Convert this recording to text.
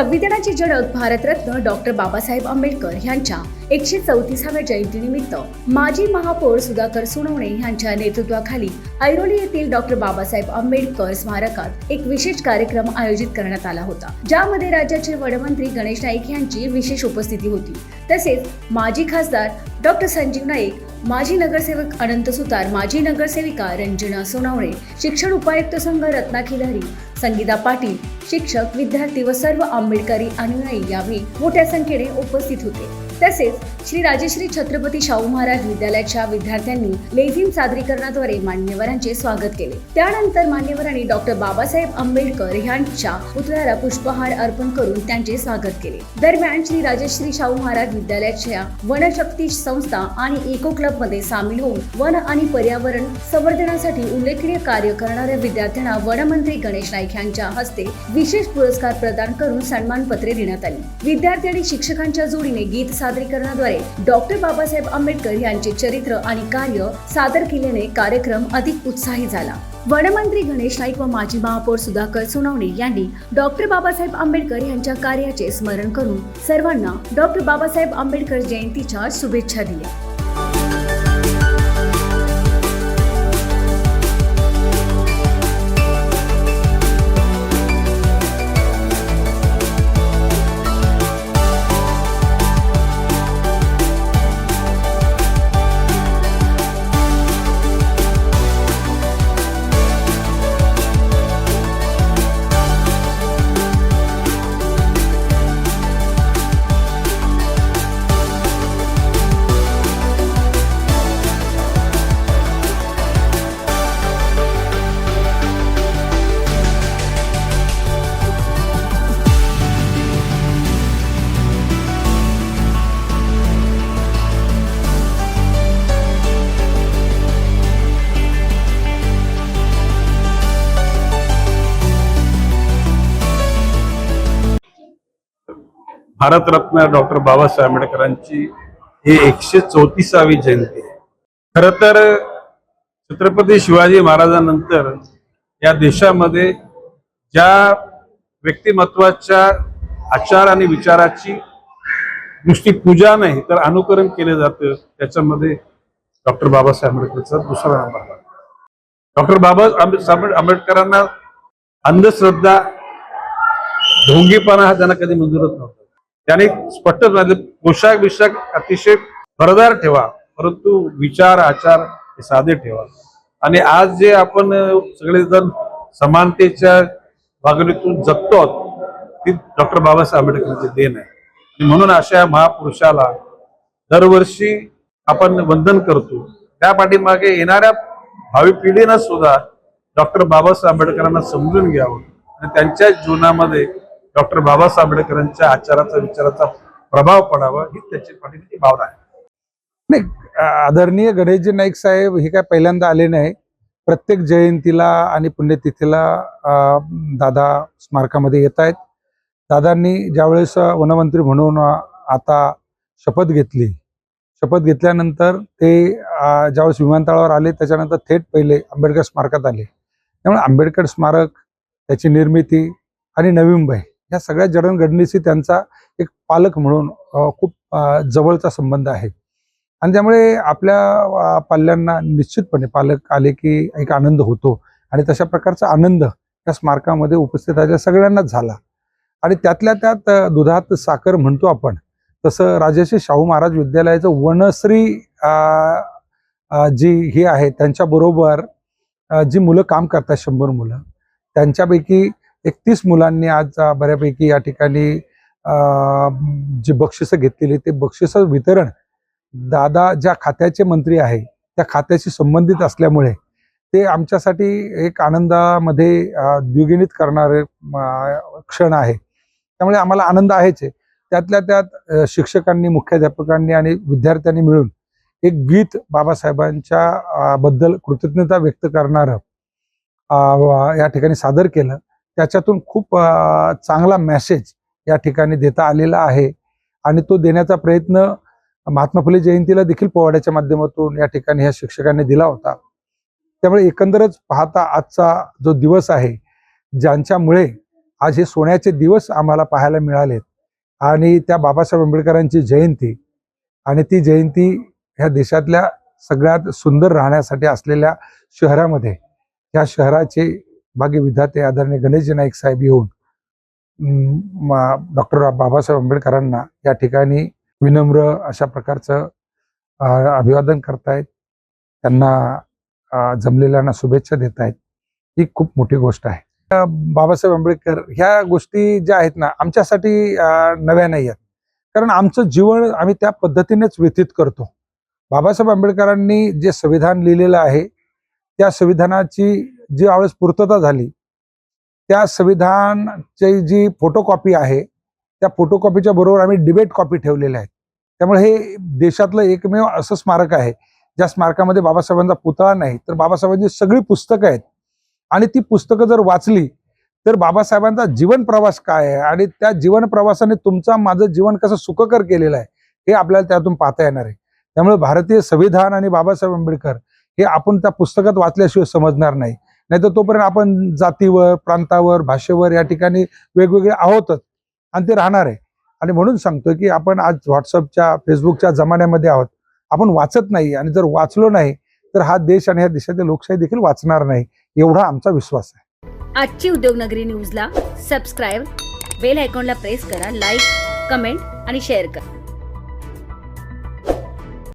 संविधानाची जनक भारतरत्न डॉक्टर बाबासाहेब आंबेडकर यांच्या एकशे चौतीसाव्या जयंतीनिमित्त माजी महापौर सुधाकर सोनवणे यांच्या नेतृत्वाखाली ऐरोली येथील डॉक्टर बाबासाहेब आंबेडकर स्मारकात एक विशेष कार्यक्रम आयोजित करण्यात आला होता ज्यामध्ये राज्याचे वनमंत्री गणेश नाईक यांची विशेष उपस्थिती होती. तसेच माजी खासदार डॉक्टर संजीव नाईक माजी नगरसेवक अनंत सुतार माजी नगरसेविका रंजना सोनावणे शिक्षण उपायुक्त संघ रत्ना लहरी संगीता पाटील शिक्षक विद्यार्थी व सर्व आंबेडकरी अनुयायी यावेळी मोठ्या संख्येने उपस्थित होते. तसेच श्री राजश्री छत्रपती शाहू महाराज विद्यालयाच्या विद्यार्थ्यांनी लेझिम सादरीकरणाद्वारे मान्यवरांचे स्वागत केले. त्यानंतर मान्यवरांनी डॉक्टर बाबासाहेब आंबेडकर यांच्या पुतळ्याला पुष्पहार अर्पण करून त्यांचे स्वागत केले. दरम्यान श्री राजश्री शाहू महाराज विद्यालयाच्या वनशक्ती संस्था आणि इको क्लबमध्ये सामील होऊन वन आणि पर्यावरण संवर्धनासाठी उल्लेखनीय कार्य करणाऱ्या विद्यार्थ्यांना वनमंत्री गणेश नाईक यांच्या हस्ते विशेष पुरस्कार प्रदान करून सन्मानपत्रे देण्यात आली. विद्यार्थी आणि शिक्षकांच्या जोडीने गीत सादरीकरणाद्वारे डॉक्टर बाबासाहेब आंबेडकर यांचे चरित्र आणि कार्य सादर केल्याने कार्यक्रम अधिक उत्साही झाला. वनमंत्री गणेश नाईक व माजी महापौर सुधाकर सोनवणे यांनी डॉक्टर बाबासाहेब आंबेडकर यांच्या कार्याचे स्मरण करून सर्वांना डॉक्टर बाबासाहेब आंबेडकर जयंतीच्या शुभेच्छा दिल्या. भारतरत्न डॉक्टर बाबासाहेब आंबेडकरांची ही एकशे चौतीसावी जयंती आहे. खर तर छत्रपती शिवाजी महाराजांनंतर या देशामध्ये ज्या व्यक्तिमत्वाच्या आचार आणि विचाराची दृष्टी पूजा नाही तर अनुकरण केलं जातं त्याच्यामध्ये डॉक्टर बाबासाहेब आंबेडकरचा दुसरा नंबर डॉक्टर बाबा आंबे- आंबेडकरांना अंधश्रद्धा ढोंगीपणा हा त्यांना कधी मंजूरच नव्हता. त्याने स्पष्ट सांगितलं पोशाख बिशाख अतिशय भरदार ठेवा परंतु विचार आचार हे साधे ठेवा. आणि आज जे आपण सगळेजण समानतेच्या वागणीतून जगतो आहोत, ती डॉक्टर बाबासाहेब आंबेडकरांची देण आहे. आणि म्हणून अशा महापुरुषाला दरवर्षी आपण वंदन करतो. त्या पाठीमागे येणाऱ्या भावी पिढीनं सुद्धा डॉक्टर बाबासाहेब आंबेडकरांना समजून घ्यावं आणि त्यांच्या जीवनामध्ये डॉक्टर बाबासाहेब आंबेडकरांच्या आचाराचा विचाराचा प्रभाव पडावा ही त्याची पाठीमागची भावना आहे. नाही आदरणीय गणेशजी नाईक साहेब हे काय पहिल्यांदा आले नाही. प्रत्येक जयंतीला आणि पुण्यतिथीला दादा स्मारकामध्ये येत आहेत. दादांनी ज्यावेळेस वनमंत्री म्हणून आता शपथ घेतली शपथ घेतल्यानंतर ते ज्यावेळेस विमानतळावर आले त्याच्यानंतर थेट पहिले आंबेडकर स्मारकात आले. त्यामुळे आंबेडकर स्मारक त्याची निर्मिती आणि नवी मुंबई या सगळ्या जडणघडणीशी त्यांचा एक पालक म्हणून खूप जवळचा संबंध आहे. आणि त्यामुळे आपल्या पाल्यांना निश्चितपणे पालक आले की एक आनंद होतो. आणि तशा प्रकारचा आनंद या स्मारकामध्ये उपस्थित असलेल्या सगळ्यांनाच झाला. आणि त्यातल्या त्यात दुधात साखर म्हणतो आपण तसं राजर्षी शाहू महाराज विद्यालयाचं वनश्री जी ही आहे त्यांच्याबरोबर जी मुलं काम करतात शंभर मुलं त्यांच्यापैकी एकतीस मुलांनी आज बऱ्यापैकी या ठिकाणी जी बक्षिसं घेतलेली ते बक्षिसं वितरण दादा ज्या खात्याचे मंत्री आहे त्या खात्याशी संबंधित असल्यामुळे ते आमच्यासाठी एक आनंदामध्ये अ, द्विगुणित करणारे क्षण आहे. त्यामुळे आम्हाला आनंद आहेच आहे. त्यातल्या त्यात शिक्षकांनी मुख्याध्यापकांनी आणि विद्यार्थ्यांनी मिळून एक गीत बाबासाहेबांच्या बद्दल कृतज्ञता व्यक्त करणारं या ठिकाणी सादर केलं. त्याच्यातून खूप चांगला मेसेज या ठिकाणी देता आलेला आहे. आणि तो देण्याचा प्रयत्न महात्मा फुले जयंतीला देखील पोवाड्याच्या माध्यमातून या ठिकाणी ह्या शिक्षकांनी दिला होता. त्यामुळे एकंदरच पाहता आजचा जो दिवस आहे ज्यांच्यामुळे आज हे सोन्याचे दिवस आम्हाला पाहायला मिळालेत. आणि त्या बाबासाहेब आंबेडकरांची जयंती आणि ती जयंती ह्या देशातल्या सगळ्यात सुंदर राहण्यासाठी असलेल्या शहरामध्ये ह्या शहराचे भाग्य विधाते आदरणीय गणेशजी नाईक साहेब येऊन डॉक्टर बाबासाहेब आंबेडकरांना या ठिकाणी विनम्र अशा प्रकारचं अभिवादन करतायत. त्यांना जमलेल्यांना शुभेच्छा देत आहेत ही खूप मोठी गोष्ट आहे. बाबासाहेब आंबेडकर ह्या गोष्टी ज्या आहेत ना आमच्यासाठी नव्या नाही आहेत. कारण आमचं जीवन आम्ही त्या पद्धतीनेच व्यतीत करतो. बाबासाहेब आंबेडकरांनी जे संविधान लिहिलेलं आहे त्या संविधानाची जी आवळेस पूर्तता झाली त्या संविधानची जी फोटोकॉपी आहे त्या फोटोकॉपीच्या बरोबर आम्ही डिबेट कॉपी ठेवलेल्या आहेत. त्यामुळे हे देशातलं एकमेव असं स्मारक आहे ज्या स्मारकामध्ये बाबासाहेबांचा पुतळा नाही तर बाबासाहेबांची सगळी पुस्तकं आहेत. आणि ती पुस्तकं जर वाचली तर बाबासाहेबांचा जीवन प्रवास काय आहे? आणि त्या जीवन प्रवासाने तुमचा माझं जीवन कसं सुखकर केलेलं आहे हे आपल्याला त्यातून पाहता येणार आहे. त्यामुळे भारतीय संविधान आणि बाबासाहेब आंबेडकर हे आपण त्या पुस्तकात वाचल्याशिवाय समजणार नाही. नाही तर तोपर्यंत आपण जातीवर प्रांतावर भाषेवर या ठिकाणी वेगवेगळे आहोतच. आणि ते राहणार आहे. आणि म्हणून सांगतो की आपण आज व्हॉट्सअपच्या फेसबुकच्या जमान्यामध्ये आहोत. आपण वाचत नाही आणि जर वाचलो नाही तर हा देश आणि या देशातील लोकशाही देखील वाचणार नाही एवढा आमचा विश्वास आहे. आजची उद्योगनगरी न्यूजला सबस्क्राईब बेल आयकॉनला प्रेस करा लाईक कमेंट आणि शेअर करा.